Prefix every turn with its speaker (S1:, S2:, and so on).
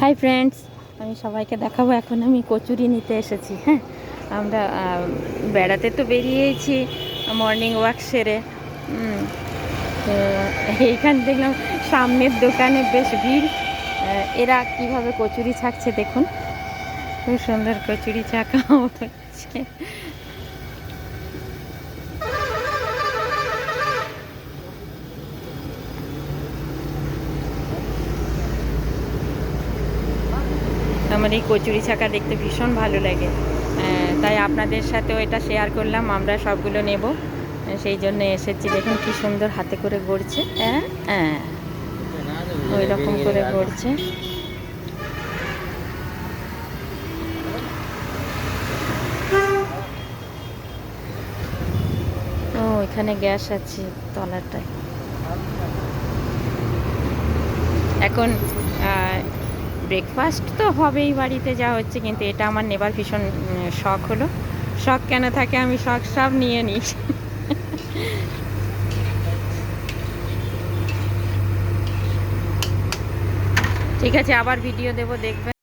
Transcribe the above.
S1: Hi friends আমি সবাইকে দেখাবো। এখন আমি কচুরি নিতে এসেছি হ্যাঁ? আমরা বেড়াতে তো বেরিয়েছি মর্নিং ওয়াক সেরে। তো এইখান দেখলাম সামনের দোকানে বেশ ভিড়। এরা কীভাবে কচুরি ছাকছে দেখুন। খুব সুন্দর কচুরি ছাকা হচ্ছে। আমার এই কচুরি ছাকা দেখতে ভীষণ ভালো লাগে। তাই আপনাদের সাথেও এটা শেয়ার করলাম, আমরা সবগুলো নেব। সেই জন্য এসেছি, দেখুন কি সুন্দর হাতে করে গড়ছে। হ্যাঁ? হ্যাঁ। ওই রকম করে গড়ছে। ও, এখানে গ্যাস আছে তলাটায়। এখন ব্রেকফাস্ট তো হবেই বাড়িতে, যা হচ্ছে, কিন্তু এটা আমার নেবার ভীষণ শখ হলো। শখ কেন থাকে, আমি শখ সব নিয়ে নিই। ঠিক আছে, আবার ভিডিও দেবো দেখবেন